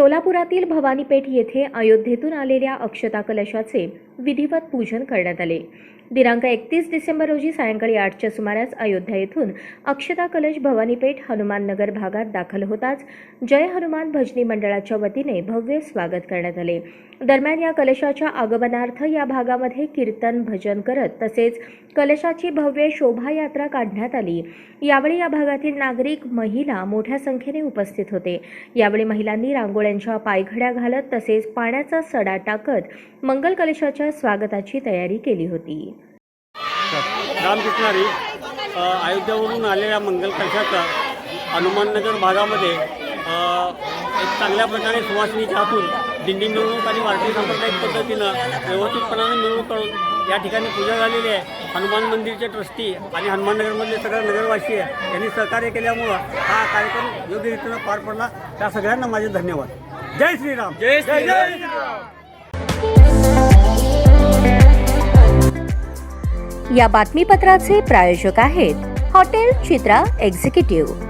सोलापुरातील भवानीपेठ येथे अयोध्येतून आलेल्या अक्षता कलशाचे विधिवत पूजन करण्यात आले. दिनांक एकतीस डिसेंबर रोजी सायंकाळी आठच्या सुमारास अयोध्या येथून अक्षता कलश भवानीपेठ हनुमाननगर भागात दाखल होताच जय हनुमान भजनी मंडळाच्या वतीने भव्य स्वागत करण्यात आले. दरम्यान या कलशाच्या आगमनार्थ या भागामध्ये कीर्तन भजन करत तसेच कलशाची भव्य शोभायात्रा काढण्यात आली. यावेळी या भागातील नागरिक महिला मोठ्या संख्येने उपस्थित होते. यावेळी महिलांनी रांगोळ्यांच्या पायघड्या घालत तसेच पाण्याचा सडा टाकत मंगल कलशाच्या स्वागताची तयारी केली होती. रामकृष्णारी अयोध्यावरून आलेल्या मंगल कलशाचा हनुमाननगर भागामध्ये एक चांगल्या प्रकारे सुवासिनीच्या हातून दिंडी मिरवणूक आणि वारकरी सांप्रदायिक पद्धतीनं व्यवस्थितपणाने मिरवणूक करून या ठिकाणी पूजा झालेली आहे. हनुमान मंदिरचे ट्रस्टी आणि हनुमाननगरमधले सगळे नगरवासी आहे. यांनी सहकार्य केल्यामुळं हा कार्यक्रम योग्य रीतीनं पार पडला. त्या सगळ्यांना माझे धन्यवाद. जय श्रीराम. जय जय श्रीराम या बातमीपत्राचे प्रायोजक आहेत हॉटेल चित्रा एक्झिक्युटिव्ह.